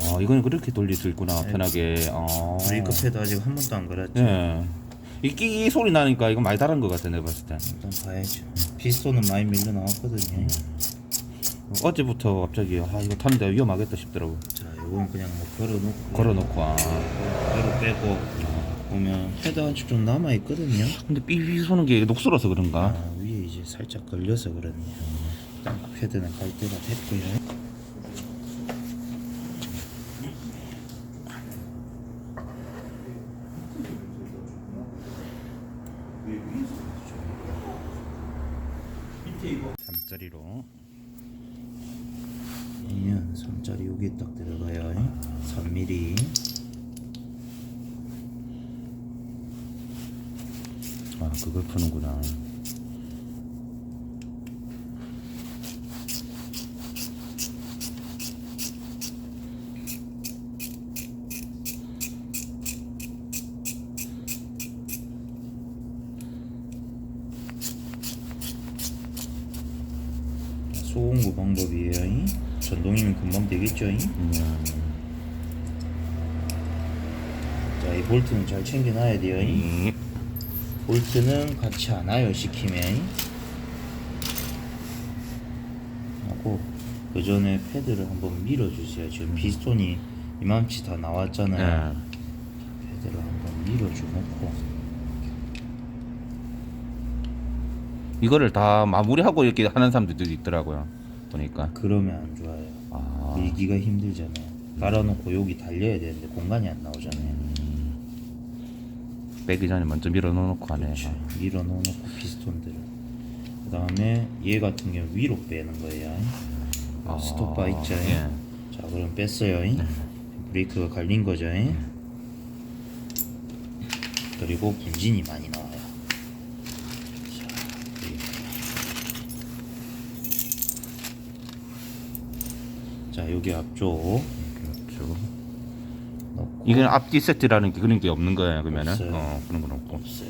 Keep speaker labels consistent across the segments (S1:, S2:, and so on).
S1: 어, 이거는 그렇게 돌릴 수 있구나. 편하게. 어.
S2: 브레이크 패드 아직 한 번도 안 갈았죠.
S1: 예. 이끼 소리 나니까 이거 많이 다른 것 같아 내가 봤을 때.
S2: 일단 봐야죠. 피스톤은 많이 밀려 나왔거든요.
S1: 어제부터 갑자기 아 이거 타는데 위험하겠다 싶더라고.
S2: 자, 이건 그냥 뭐 걸어놓고
S1: 걸어놓고 아.
S2: 바로 빼고 보면 패드 한쪽 좀 남아 있거든요.
S1: 근데 삐삐 소는 게 녹슬어서 그런가?
S2: 아, 위에 이제 살짝 걸려서 그렇네요. 패드는 갈 때가 됐고요.
S1: 삼짜리로
S2: 아니면 3짜리 여기 딱 들어가요. 3mm.
S1: 아 그걸 푸는구나.
S2: 소공구 방법이에요. 전동이면 금방 되겠죠.
S1: 음,
S2: 자, 이 볼트는 잘 챙겨놔야 돼요.
S1: 음.
S2: 볼트는 같이 안 와요 시키면 하고 그 전에 패드를 한번 밀어주세요 지금 피스톤이 이만치 다 나왔잖아요
S1: 예.
S2: 패드를 한번 밀어주고
S1: 이거를 다 마무리하고 이렇게 하는 사람들도 있더라고요. 보니까.
S2: 그러면 안 좋아요.
S1: 아.
S2: 밀기가 힘들잖아요. 깔아놓고 여기 달려야 되는데 공간이 안 나오잖아요.
S1: 빼기 전에 먼저 밀어 넣어놓고 하네.
S2: 그렇지. 밀어 넣어놓고 피스톤들을. 그 다음에 얘 같은 경우 위로 빼는 거예요.
S1: 아,
S2: 스톱바 있죠?
S1: 예.
S2: 자 그럼 뺐어요. 브레이크가 갈린 거죠? 그리고 분진이 많이 나와요 자, 브레이크. 자 여기 앞쪽
S1: 그렇죠.
S2: 넣고
S1: 이건 앞뒤 세트라는 게 그런 게 없는 거예요. 그러면은
S2: 없어요.
S1: 어 그런 건 없고.
S2: 없어요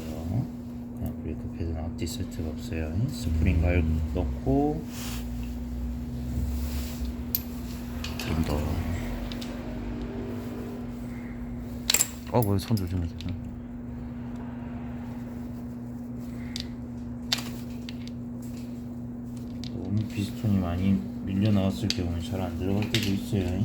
S2: 그냥 브레이크 패드는 앞뒤 세트가 없어요 스프링 갈 넣고
S1: 좀더 어, 뭐손 조심하세요.
S2: 너무 피스톤이 많이 밀려 나왔을 경우는 잘 안 들어갈 때도 있어요.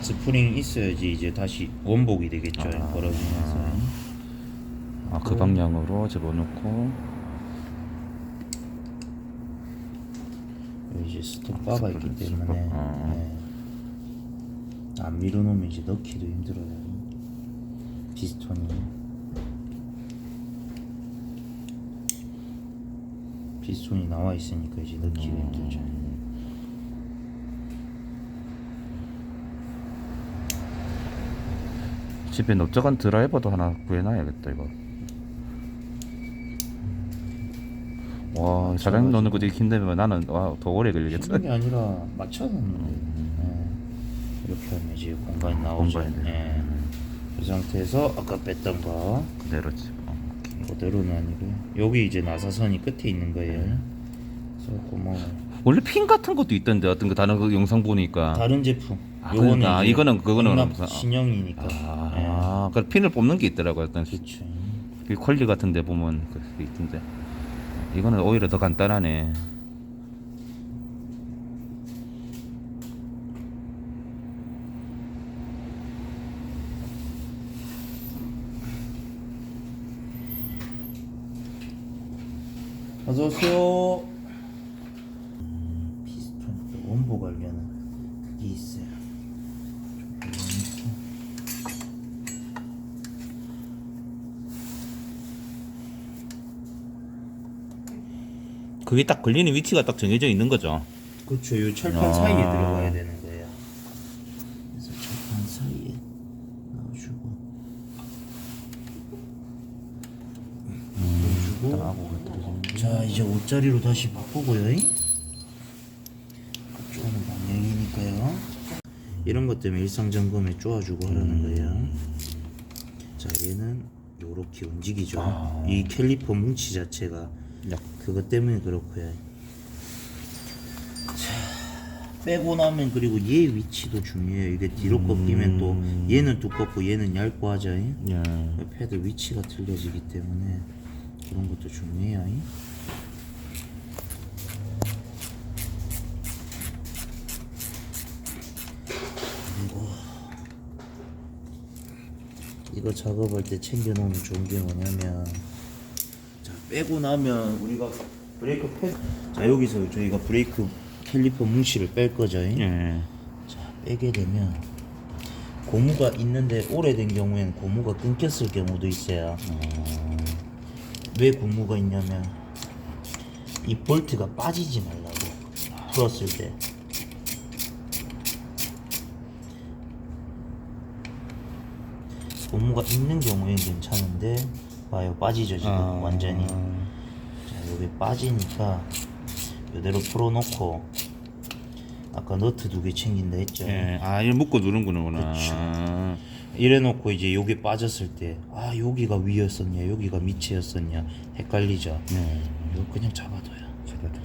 S2: 스프링 있어야지 이제 다시 원복이 되겠죠.
S1: 아.
S2: 벌어지면서.
S1: 아, 그 방향으로 집어넣고
S2: 여기 이제 스톱바가 있기 때문에.
S1: 어.
S2: 네. 안 밀어놓으면 이제 넣기도 힘들어요 피스톤이 피스톤이 나와 있으니까 이제 넣기가
S1: 음.
S2: 힘들죠
S1: 집에 넓적한 드라이버도 하나 구해놔야겠다 이거. 와 사장님 넣는 거 되게 힘들면 나는 와더 오래 걸리겠다.
S2: 힘든 게 아니라 맞춰놓는데 네. 이렇게 하면 이제 공간이 나오죠
S1: 공간이
S2: 네. 그 상태에서 아까 뺐던 거
S1: 그대로 집어.
S2: 그대로는 아니고요 여기 이제 나사선이 끝에 있는 거예요 그래서 구멍을
S1: 원래 핀 같은 것도 있던데 어떤 거 다른 그 영상 보니까.
S2: 다른 제품.
S1: 아, 그러니까
S2: 이제
S1: 이거는 그거는
S2: 용납 신형이니까. 네.
S1: 아, 그 핀을 뽑는 게 있더라고요. 어떤
S2: 그렇죠.
S1: 그 퀄리 같은데 보면 그게 있던데. 이거는 오히려 더 간단하네.
S2: 어서 오세요. 피스톤 또 원복 하려는 그게 있어요. 좀
S1: 그게 딱 걸리는 위치가 딱 정해져 있는 거죠.
S2: 그렇죠. 요 철판
S1: 아.
S2: 사이에 들어가야 되는 거예요. 그래서 철판 사이에 넣어주고 넣어주고 자 이제 옷자리로 다시 바꾸고요. 이쪽은 방향이니까 이런 것 때문에 일상 점검에 쪼아주고 하라는 거예요. 자 얘는 요렇게 움직이죠.
S1: 아.
S2: 이 캘리퍼 뭉치 자체가
S1: 약
S2: 그것 때문에 그렇고요. 자, 빼고 나면 그리고 얘 위치도 중요해요. 이게 뒤로 꺾이면 또 얘는 두껍고 얘는 얇고 하죠.
S1: 예.
S2: 패드 위치가 틀려지기 때문에 그런 것도 중요해요. 그리고 이거 작업할 때 챙겨놓으면 좋은 게 뭐냐면 자 빼고 나면 우리가 브레이크 패드 자 여기서 저희가 브레이크 캘리퍼 뭉치를 뺄 거죠.
S1: 예.
S2: 자 빼게 되면 고무가 있는데 오래된 경우에는 고무가 끊겼을 경우도 있어요. 왜 고무가 있냐면 이 볼트가 빠지지 말라고 풀었을 때. 고무가 있는 경우에는 괜찮은데 봐요 빠지죠 지금
S1: 아.
S2: 완전히 자 여기 빠지니까 이대로 풀어놓고 아까 너트 두 개 챙긴다 했죠
S1: 예. 아, 이거 묶고 누른구나.
S2: 그쵸. 이래놓고 이제 여기 빠졌을 때 아 여기가 위였었냐 여기가 밑이었었냐 헷갈리죠
S1: 네.
S2: 이거 그냥 잡아둬요
S1: 잡아도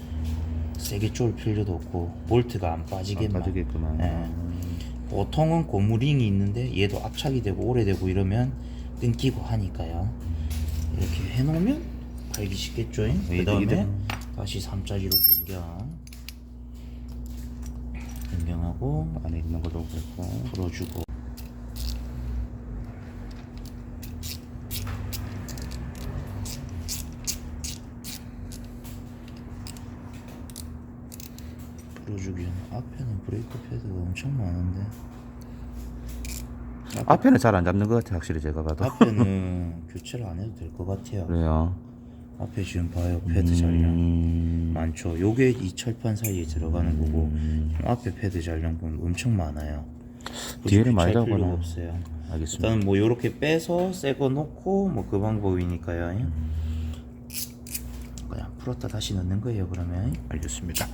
S2: 세게 쪼을 필요도 없고 볼트가 안 빠지게만
S1: 안 빠지겠구만.
S2: 예. 보통은 고무링이 있는데 얘도 압착이 되고 오래되고 이러면 끊기고 하니까요 이렇게 해놓으면 갈기 쉽겠죠 그 다음에
S1: 이득이득.
S2: 다시 3짜리로 변경 변경하고
S1: 안에 있는 것도 그렇고.
S2: 풀어주고 풀어주기 앞에는 브레이크 패드가 엄청 많은데
S1: 앞에는 잘 안 잡는 것 같아, 확실히 제가 봐도.
S2: 앞에는 교체를 안 해도 될 것 같아요
S1: 그래요.
S2: 앞에 지금 봐요 패드 잔량
S1: 음.
S2: 많죠 요게 이 철판 사이에 들어가는 거고
S1: 음.
S2: 앞에 패드 잔량 보면 엄청 많아요
S1: 뒤에는 많이 잡거나.
S2: 없어요
S1: 알겠습니다.
S2: 일단 뭐 요렇게 빼서 새 거 놓고 뭐 그 방법이니까요. 그냥 풀었다 다시 넣는 거예요. 그러면
S1: 알겠습니다.